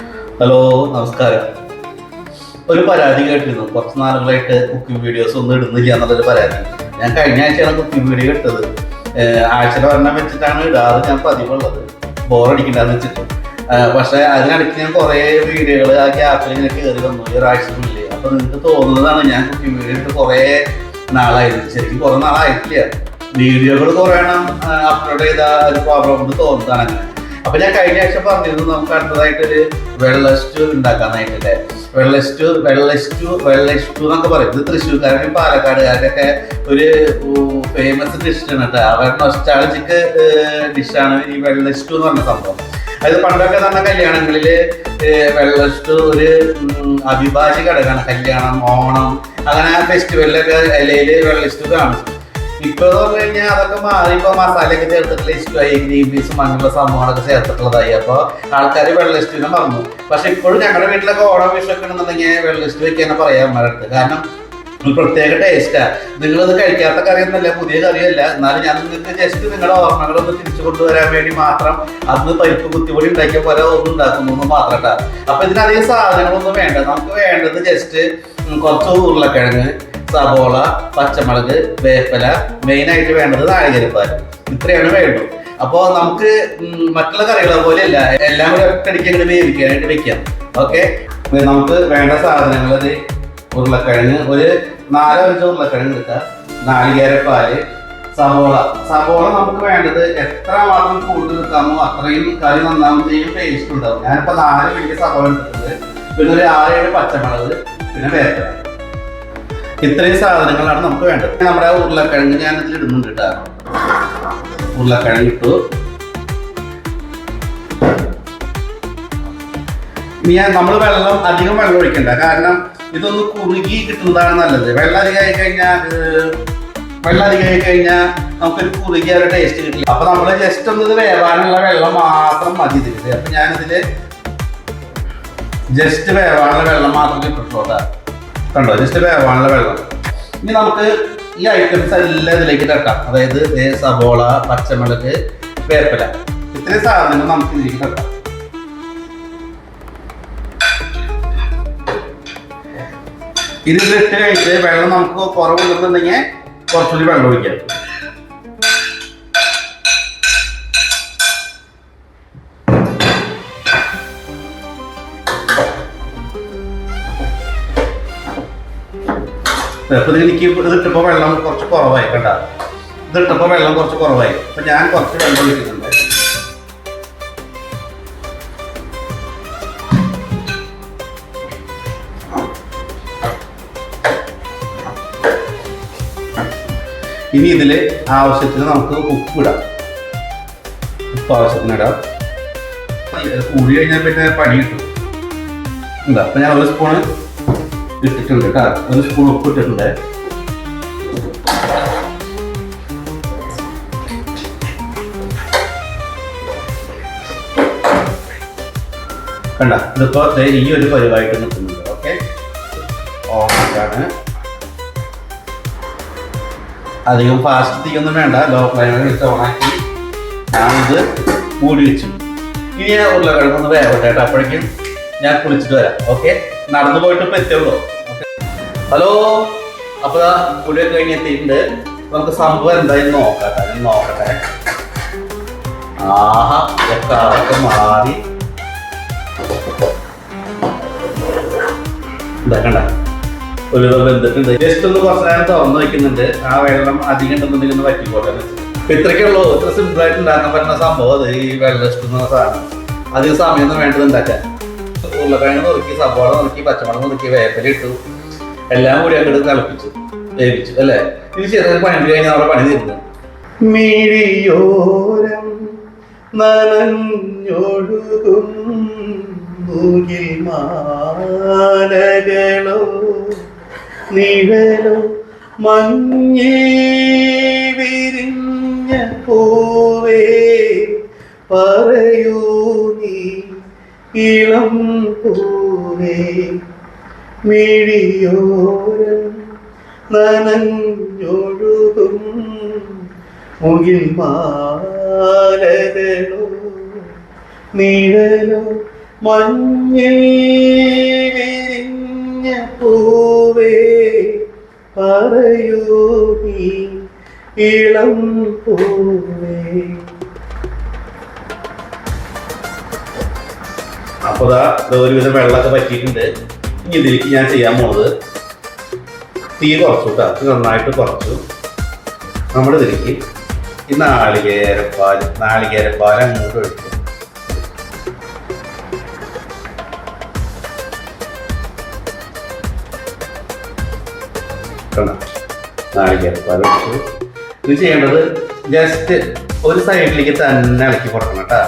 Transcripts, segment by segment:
Hello നമസ്കാരം. ഒരു പരാതി കേട്ടിരുന്നു. കുറച്ച് നാളുകളായിട്ട് കുക്കിംഗ് വീഡിയോസ് ഒന്നും ഇടുന്നില്ല എന്നുള്ളൊരു പരാതി. ഞാൻ കഴിഞ്ഞ ആഴ്ചയാണ് കുക്കിംഗ് വീഡിയോ ഇട്ടത്. ആഴ്ച ഒരെണ്ണം വെച്ചിട്ടാണ് ഇടാറ് ഞാൻ പതിവുള്ളത്. ബോറടിക്കണ്ടെന്ന് വെച്ചിട്ട്. പക്ഷെ അതിനിടയ്ക്ക് ഞാൻ കുറേ വീഡിയോകൾ ആ ഗ്യാപ്പിൽ ഇങ്ങനെ കയറി വന്നു. ഈ ഒരാഴ്ചക്കുള്ളിൽ അപ്പൊ നിങ്ങൾക്ക് തോന്നുന്നതാണ് ഞാൻ കുക്കിംഗ് വീഡിയോ ഇട്ട് കുറേ നാളായിരുന്നു. ശരിക്കും കുറേ നാളായിട്ടില്ല. വീഡിയോകൾ കുറേ എണ്ണം അപ്ലോഡ് ചെയ്ത ഒരു പ്രോബ്ലം കൊണ്ട് തോന്നുന്നതാണ്. അങ്ങനെ അപ്പൊ ഞാൻ കഴിഞ്ഞ ആഴ്ച പറഞ്ഞിരുന്നു നമുക്ക് അടുത്തതായിട്ടൊരു വെള്ള സ്റ്റൂ ഉണ്ടാക്കാനായിട്ടല്ലേ? വെള്ള സ്റ്റൂ വെള്ള സ്റ്റൂ എന്നൊക്കെ പറയും. ഇത് തൃശ്ശൂർക്കാരനും പാലക്കാടുകാരൊക്കെ ഒരു ഫേമസ് ഡിഷാണ് കേട്ടോ. അവരുടെ നൊസ്റ്റാളജിക്ക് ഡിഷാണ് ഈ വെള്ള എന്ന് പറഞ്ഞ സംഭവം. അത് പണ്ടൊക്കെ തന്നെ കല്യാണങ്ങളിൽ വെള്ളസ്റ്റു വെള്ള ഒരു അവിഭാജ്യ ഘടകമാണ്. കല്യാണം ഓണം അങ്ങനെ ഫെസ്റ്റിവലിലൊക്കെ ഇലയിൽ വെള്ളസ്റ്റു കാണും. ഇപ്പൊ പറഞ്ഞു കഴിഞ്ഞാൽ അതൊക്കെ മാറി. ഇപ്പൊ മസാലയൊക്കെ ചേർത്തിട്ടുള്ള ഇഷ്ടമായി ഗ്രീൻ പീസും അങ്ങനെയുള്ള സംഭവങ്ങളൊക്കെ ചേർത്തിട്ടുള്ളതായി. അപ്പൊ ആൾക്കാർ വെള്ളസ്റ്റിനെ മറന്നു. പക്ഷെ ഇപ്പോഴും ഞങ്ങളുടെ വീട്ടിലൊക്കെ ഓണം വിഷമൊക്കെ ഉണ്ടെന്നുണ്ടെങ്കിൽ വെള്ളസ്റ്റ് വെക്കാനെ പറയാം അടുത്ത് കാരണം ഒരു പ്രത്യേക ടേസ്റ്റാ നിങ്ങളിത് കഴിക്കാത്ത കറിയൊന്നല്ല പുതിയ കറിയല്ല എന്നാലും ഞാൻ നിങ്ങൾക്ക് ജസ്റ്റ് നിങ്ങളുടെ ഓർമ്മകളൊന്ന് തിരിച്ചു കൊണ്ടുവരാൻ വേണ്ടി മാത്രം അന്ന് പരിപ്പ് കുത്തിപ്പൊടി ഉണ്ടാക്കിയ പോലെ ഒന്നും ഉണ്ടാക്കുന്നു എന്ന് മാത്രം അപ്പൊ ഇതിനധികം സാധനങ്ങളൊന്നും വേണ്ട. നമുക്ക് വേണ്ടത് ജസ്റ്റ് കുറച്ച് ഉരുളക്കിഴങ്ങ് സവോള പച്ചമുളക് വേപ്പില മെയിൻ ആയിട്ട് വേണ്ടത് നാളികേരപ്പാൽ ഇത്രയാണ് വേണ്ടത്. അപ്പോൾ നമുക്ക് മറ്റുള്ള കറികളെ പോലെയല്ല എല്ലാം കൂടി ഒറ്റടിക്ക് ഇങ്ങനെ വേവിക്കാനായിട്ട് വെക്കാം. ഓക്കെ നമുക്ക് വേണ്ട സാധനങ്ങൾ അത് ഉരുളക്കിഴങ്ങ് ഒരു നാലോ അഞ്ചോ ഉരുളക്കിഴങ്ങ് എടുക്കുക നാളികേരപ്പാൽ സവോള. സവോള നമുക്ക് വേണ്ടത് എത്ര മാത്രം കൂടുതൽ എടുക്കാമോ അത്രയും കറി നന്നാവും ചെയ്യും ടേസ്റ്റ് ഉണ്ടാവും. ഞാനിപ്പോ നാല് വലിയ സവോള എടുത്തിട്ടുണ്ട്. പിന്നെ ഒരു ആറേഴ് പച്ചമുളക് പിന്നെ വേപ്പില. ഇത്രയും സാധനങ്ങളാണ് നമുക്ക് വേണ്ടത്. നമ്മുടെ ഉരുളക്കിഴങ്ങ് ഞാൻ ഇതിൽ ഇടുന്നുണ്ട് കേട്ടോ. ഉരുളക്കിഴങ്ങ് ഇട്ടു ഞാൻ നമ്മൾ വെള്ളം അധികം വെള്ളം ഒഴിക്കണ്ട. കാരണം ഇതൊന്ന് കുറുകി കിട്ടുന്നതാണ് നല്ലത്. വെള്ളം അധികമായി കഴിഞ്ഞാൽ വെള്ളം അധികമായി കഴിഞ്ഞാൽ നമുക്കൊരു കുറുകിയ ഒരു ടേസ്റ്റ് കിട്ടില്ല. അപ്പൊ നമ്മൾ ജസ്റ്റ് ഒന്ന് ഇത് വേവാനുള്ള വെള്ളം മാത്രം മതി ഇതിൽ അപ്പൊ ഞാനിതിൽ ജസ്റ്റ് വേവാനുള്ള വെള്ളം മാത്രം ഇട്ടിട്ടുള്ളൂ. കണ്ടോ? ജസ്റ്റ് വേവാനുള്ള വെള്ളം. ഇനി നമുക്ക് ഈ ഐറ്റംസ് എല്ലാം ഇതിലേക്ക് തട്ടാം അതായത് സബോള പച്ചമുളക് വേപ്പില. ഇത്രയും സാധനങ്ങൾ നമുക്ക് ഇതിലേക്ക് തട്ടാം ഇത് ഇതിലിട്ട് കഴിഞ്ഞിട്ട് വെള്ളം നമുക്ക് കുറവുണ്ടെന്നുണ്ടെങ്കിൽ കുറച്ചുകൂടി വെള്ളം ഒഴിക്കാം. അപ്പൊ എനിക്ക് ഇതിട്ടപ്പോ വെള്ളം കുറച്ച് കുറവായി കണ്ട. ഇതിട്ടപ്പോ വെള്ളം കുറച്ച് കുറവായി. അപ്പൊ ഞാൻ കുറച്ച് വെള്ളം ഒഴിക്കുന്നുണ്ട്. ഇനി ഇതിൽ ആവശ്യത്തിന് നമുക്ക് ഉപ്പ് ഇടാം. ഉപ്പ് ആവശ്യത്തിന് ഇടാം. ഇത് കൂടി കഴിഞ്ഞാൽ പിന്നെ പണി കിട്ടും. അപ്പൊ ഞാൻ ഒരു സ്പൂണ് ഇട്ടിട്ടുണ്ട് കേട്ടോ ഒരു സ്പൂൺ ഉപ്പ് ഇട്ടിട്ടുണ്ട്. കണ്ട ഇതിപ്പോ ഈ ഒരു പരിവായിട്ട് നിൽക്കുന്നുണ്ട്. ഓക്കെ? ഓണാണ് അധികം ഫാസ്റ്റ് തീയൊന്നും വേണ്ട. ലോ ഫ്ലെയിമിൽ വെച്ച് ഓണാക്കി ഞാനിത് മൂടി വെച്ചു. ഇനി ഞാൻ ഉരുളക്കിഴങ്ങൊന്ന് വേവട്ടെ കേട്ടോ അപ്പോഴേക്കും ഞാൻ കുളിച്ചിട്ട് വരാം. ഓക്കെ? നടന്നു പോയിട്ട് ഇപ്പൊ എത്തുള്ളൂ ഓക്കെ ഹലോ അപ്പൊ ദാ കുളിയൊക്കെ കഴിഞ്ഞ് എത്തിയിട്ടുണ്ട് നമുക്ക് സംഭവം എന്തായാലും നോക്കട്ടെ നോക്കട്ടെ. ആഹാ മാറി. ഇതാ കണ്ട? ഒരു ബന്ധത്തിണ്ട് ജസ്റ്റ് ഒന്ന് കുറച്ച് നേരം തുറന്നു വെക്കുന്നുണ്ട്. ആ വെള്ളം അധികം ഉണ്ടെന്നുണ്ടെങ്കിൽ ഒന്ന് പറ്റിക്കോട്ടെ ഇപ്പൊ ഇത്രയ്ക്കേ ഉള്ളൂ. ഇത്ര സിമ്പിൾ ആയിട്ട് ഉണ്ടാക്കാൻ പറ്റുന്ന സംഭവം അത് ഈ വെള്ളം ഇഷ്ടം സാധനം. അധികം സമയം ഒന്നും വേണ്ടത് ഉണ്ടാക്കാൻ ഉരുളക്കിഴങ്ങ് നുറുക്കി സവാള നുറുക്കി പച്ചമുളക് നുറുക്കി വേപ്പല ഇട്ടു. എല്ലാം കൂടി അങ്ങോട്ട് തിളപ്പിച്ചു. വേവിച്ചു അല്ലേ? ഇത് ചെറിയ പണി കഴിഞ്ഞാൽ അവിടെ പണി തീർന്നു. മിഴിയോരം നനഞ്ഞൊഴുകും മുകിൽ മാലകളോ നിഴലോ മഞ്ഞേ വിരിഞ്ഞ പൂവേ പറയൂ നീ ഇളം പൂവേ. മിഴിയോരം നനഞ്ഞൊഴുകും മുകിൽ മാലകളോ നിഴലോ മഞ്ഞ പൂവേ പറയൂ നീ ഇളം പൂവേ. അപ്പൊ ഒരുവിധം വെള്ളമൊക്കെ പറ്റിയിട്ടുണ്ട്. ഇനി ഇതിലേക്ക് ഞാൻ ചെയ്യാൻ പോണത് തീ കുറച്ചു കേട്ടോ നന്നായിട്ട് കുറച്ചു. നമ്മുടെ ഇതിലേക്ക് ഈ നാളികേരപ്പാൽ നാളികേരപ്പാൽ അങ്ങോട്ട് ഒഴിക്കും. ഇത് ചെയ്യേണ്ടത് ജസ്റ്റ് ഒരു സൈഡിലേക്ക് തന്നെ ഇളക്കി കൊടുക്കണം കേട്ടോ.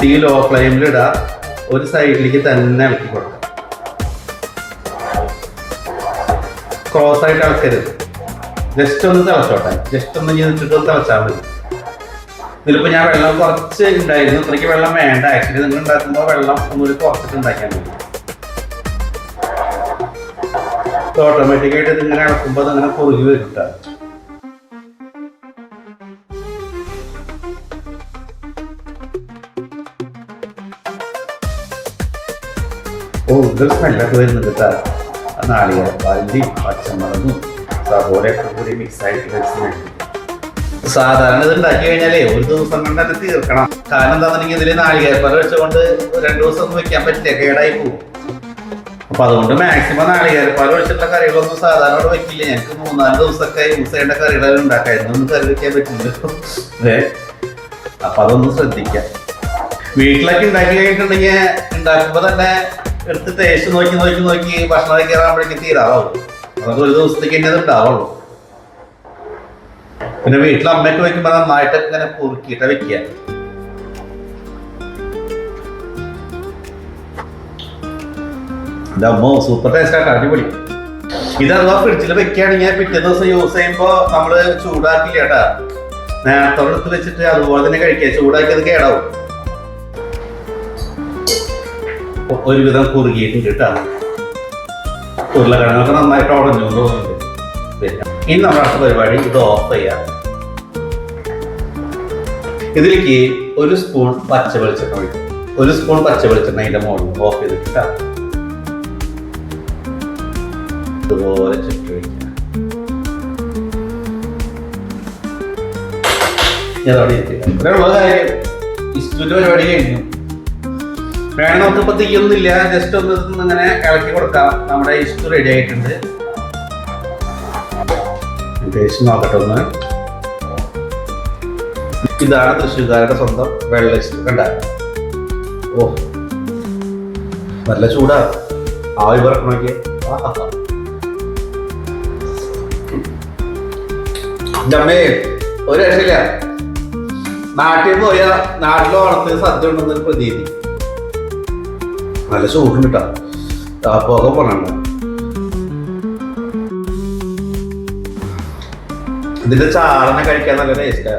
തീ ലോ ഫ്ലെയിമിൽ ഇടാ. ഒരു സൈഡിലേക്ക് തന്നെ ഇളക്കി കൊടുക്കാം. ക്രോസ് ആയിട്ട് ഇളക്കരുത്. ജസ്റ്റ് ഒന്ന് തിളച്ചോട്ടെ. ജസ്റ്റ് ഒന്ന് ചെയ്തിട്ട് തിളച്ചാൽ മതി. ഇതിലിപ്പോൾ ഞാൻ വെള്ളം കുറച്ച് ഉണ്ടായിരുന്നു. ഇത്രയ്ക്ക് വെള്ളം വേണ്ട. ആക്ച്വലി നിങ്ങൾ ഉണ്ടാക്കുമ്പോൾ വെള്ളം ഒന്നുകൂടി കുറച്ചിട്ട് ഉണ്ടാക്കിയാൽ മതി. ഓട്ടോമാറ്റിക്കായിട്ട് ഇതിങ്ങനെ ഇളക്കുമ്പോൾ അതിങ്ങനെ കുറുകി വരും ഇതൊരു സ്മെല്ലൊക്കെ വരുന്നുണ്ട് കേട്ടോ ആ നാളികേരപ്പാലിന്റെയും പച്ചമുളകും സവോളയൊക്കെ കൂടി മിക്സ് ആയിട്ട് വെച്ച് സാധാരണ ഇത് ഉണ്ടാക്കി കഴിഞ്ഞാലേ ഒരു ദിവസം കൊണ്ട് അത് തീർക്കണം. കാരണം എന്താണെന്നുണ്ടെങ്കിൽ ഇതിൽ നാളികേപ്പറ വെച്ചുകൊണ്ട് രണ്ടു ദിവസം ഒന്നും വെക്കാൻ പറ്റില്ല കേടായി പോകും അപ്പൊ അതുകൊണ്ട് മാക്സിമം നാളികേരപ്പാൽ ഒഴിച്ചിട്ടുള്ള കറികളൊന്നും സാധാരണ വെക്കില്ല. ഞങ്ങൾക്ക് മൂന്നാൽ ദിവസമൊക്കെ യൂസ് ചെയ്യേണ്ട കറികളെല്ലാം ഉണ്ടാക്കായിരുന്നു കറി വെക്കാൻ പറ്റില്ല അതെ അപ്പൊ അതൊന്ന് ശ്രദ്ധിക്കാം. വീട്ടിലൊക്കെ ഉണ്ടാക്കി കഴിഞ്ഞിട്ടുണ്ടെങ്കിൽ ഉണ്ടാക്കുമ്പോ തന്നെ എടുത്ത് ടേസ്റ്റ് നോക്കി നോക്കി നോക്കി ഭക്ഷണം കയറാകുമ്പോഴേക്ക് തീരാവുള്ളൂ അതൊക്കെ ഒരു ദിവസത്തേക്ക് തന്നെ ഉണ്ടാവുള്ളൂ. പിന്നെ വീട്ടിൽ അമ്മയ്ക്ക് വെക്കുമ്പോ നന്നായിട്ട് ഇങ്ങനെ കുറുക്കിയിട്ട് വെക്കുക അമ്മ സൂപ്പർ ടേസ്റ്റ് ആയിട്ട് അടിപൊളി. ഇത് അഥവാ ഫ്രിഡ്ജിൽ വെക്കുകയാണെങ്കിൽ പിറ്റേ ദിവസം യൂസ് ചെയ്യുമ്പോൾ നമ്മൾ ചൂടാക്കില്ല കേട്ടാ. നേരത്തോടെ എടുത്ത് വെച്ചിട്ട് അതുപോലെ തന്നെ കഴിക്കുക. ചൂടാക്കിയത് കേടാവും. ഒരുവിധം കുറുകിയിട്ടുണ്ട് കേട്ടോ. ഉരുളക്കിഴങ്ങൊക്കെ നന്നായിട്ട് ഉടഞ്ഞു തോന്നുന്നുണ്ട് പിന്നെ ഇനി നമ്മുടെ അടുത്ത പരിപാടി ഇത് ഓഫ് ചെയ്യാം. ഇതിലേക്ക് ഒരു സ്പൂൺ പച്ച വെളിച്ചെണ്ണ ഒഴിക്കും. ഒരു സ്പൂൺ പച്ച വെളിച്ചെണ്ണ അതിന്റെ മുകളിൽ ഓഫ് ചെയ്തിട്ട് ഇതുപോലെ വയ്ക്കുക ഇതവിടെ ഇരിക്കുക. ഇത്രയുള്ള കാര്യം. ഇഷ്ടത്തിന്റെ പരിപാടി കഴിഞ്ഞു. വേണം നമുക്ക് ഇപ്പൊ തീയൊന്നുമില്ല. ജസ്റ്റ് ഒന്ന് ഇങ്ങനെ ഇളക്കി കൊടുക്കാം. നമ്മുടെ ഇഷ്ടം റെഡി ആയിട്ടുണ്ട്. ടേസ്റ്റ് നോക്കട്ടെ ഒന്ന്. ഇതാണ് തൃശ്ശൂർക്കാരുടെ സ്വന്തം വെള്ള ഇഷ്ടം കണ്ട? ഓ നല്ല ചൂടാ. ആവി പറക്കണ നോക്കിയേ. ആഹാ. എന്റെ ഒരു രക്ഷയില്ല. നാട്ടിൽ പോയാ നാട്ടിൽ വളർത്തിയ സദ്യ ഉണ്ടെന്നൊരു പ്രതീതി. നല്ല ചൂടുണ്ട് കേട്ടോ ആ പുക പോണണ്ട ഇതിന്റെ ചാറിനെ കഴിക്കാൻ നല്ല ടേസ്റ്റാ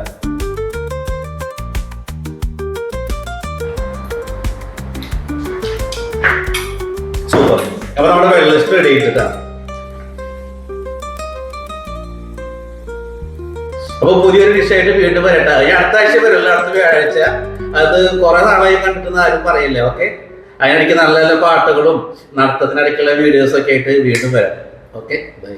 സൂപ്പർ. അപ്പൊ നമ്മുടെ വെള്ളിസ്റ്റ് റെഡി ആയിട്ടാ അപ്പൊ പുതിയൊരു ഡിഷായിട്ട് വീണ്ടും വരട്ടെ. ഈ അടുത്ത ആഴ്ച വരുമല്ലോ അടുത്ത വ്യാഴാഴ്ച. അത് കുറെ നാളായി കണ്ടിട്ടെന്ന് ആരും പറയില്ല ഓക്കെ അതിനിടയ്ക്ക് നല്ല നല്ല പാട്ടുകളും നടത്തത്തിനിടയ്ക്കുള്ള വീഡിയോസൊക്കെ ആയിട്ട് വീണ്ടും വരാം. Okay bye